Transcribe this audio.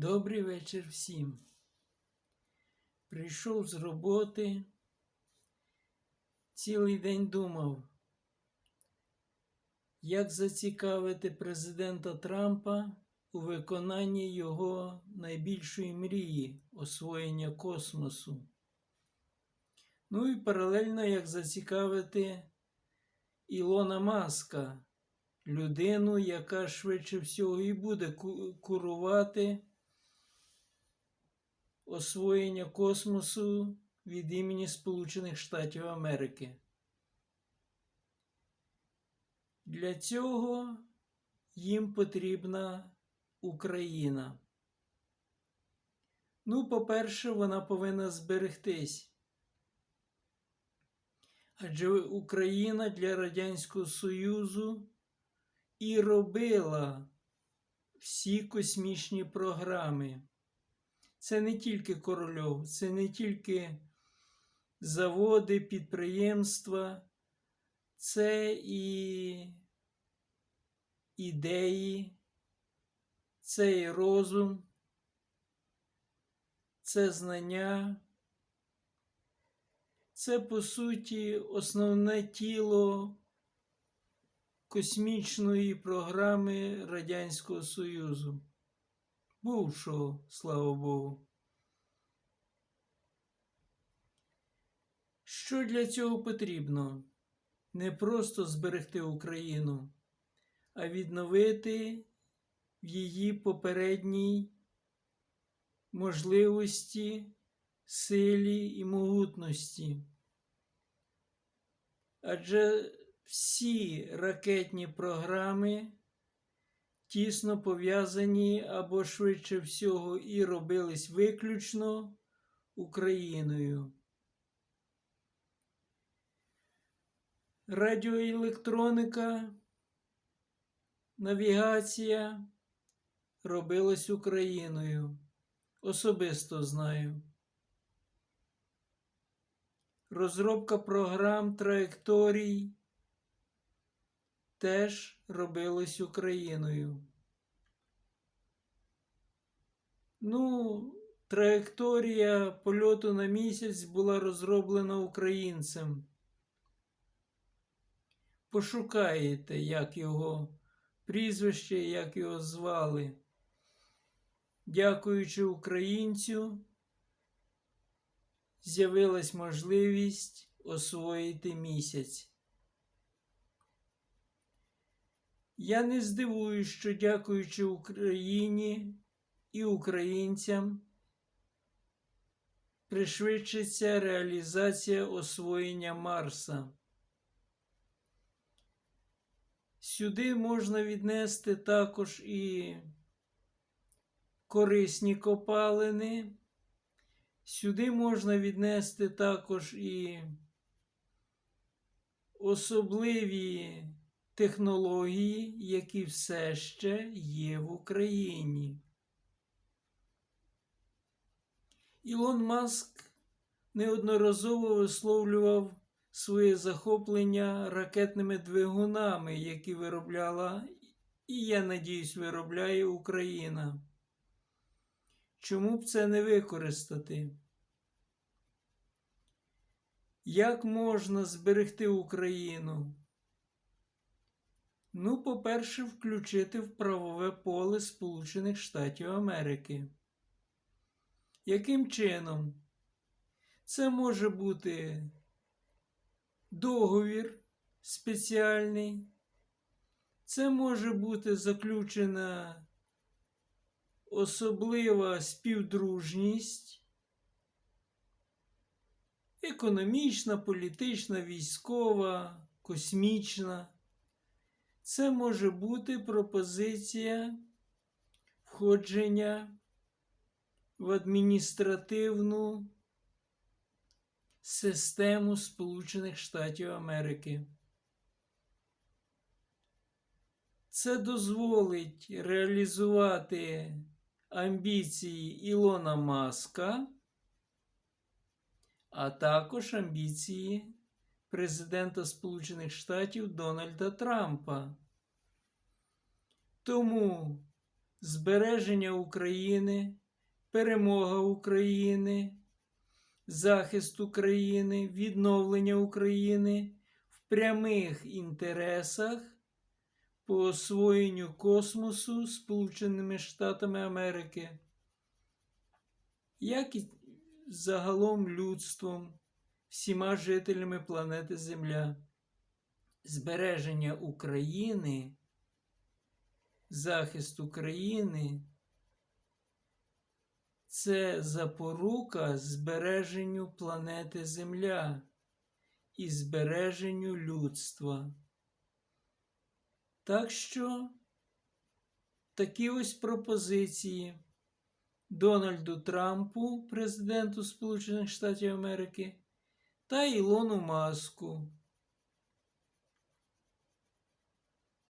Добрий вечір всім. Прийшов з роботи, цілий день думав, як зацікавити президента Трампа у виконанні його найбільшої мрії освоєння космосу. Ну і паралельно як зацікавити Ілона Маска, людину, яка швидше всього і буде курувати освоєння космосу від імені Сполучених Штатів Америки. Для цього їм потрібна Україна. Ну, по-перше, вона повинна зберегтись. Адже Україна для Радянського Союзу і робила всі космічні програми. Це не тільки Корольов, це не тільки заводи, підприємства, це і ідеї, це і розум, це знання. Це, по суті, основне тіло космічної програми Радянського Союзу. Бувшого, слава Богу. Що для цього потрібно? Не просто зберегти Україну, а відновити в її попередній можливості, силі і могутності. Адже всі ракетні програми тісно пов'язані або швидше всього і робились виключно Україною. Радіоелектроніка, навігація робилась Україною. Особисто знаю. Розробка програм траєкторій теж робилась Україною. Ну, траєкторія польоту на місяць була розроблена українцем. Пошукаєте, як його прізвище, як його звали. Дякуючи українцю, з'явилась можливість освоїти місяць. Я не здивуюсь, що дякуючи Україні і українцям пришвидшиться реалізація освоєння Марса. Сюди можна віднести також і корисні копалини. Сюди можна віднести також і особливі технології, які все ще є в Україні. Ілон Маск неодноразово висловлював своє захоплення ракетними двигунами, які виробляла, і я надіюсь, виробляє Україна. Чому б це не використати? Як можна зберегти Україну? Ну, по-перше, включити в правове поле Сполучених Штатів Америки. Яким чином? Це може бути договір спеціальний, це може бути заключена особлива співдружність, економічна, політична, військова, космічна. Це може бути пропозиція входження в адміністративну систему Сполучених Штатів Америки. Це дозволить реалізувати амбіції Ілона Маска, а також амбіції президента Сполучених Штатів Дональда Трампа. Тому збереження України, перемога України, захист України, відновлення України в прямих інтересах по освоєнню космосу Сполученими Штатами Америки, як і загалом людством, всіма жителями планети Земля. Збереження України, захист України це запорука збереженню планети Земля і збереженню людства. Так що такі ось пропозиції Дональду Трампу, президенту Сполучених Штатів Америки, та Ілону Маску,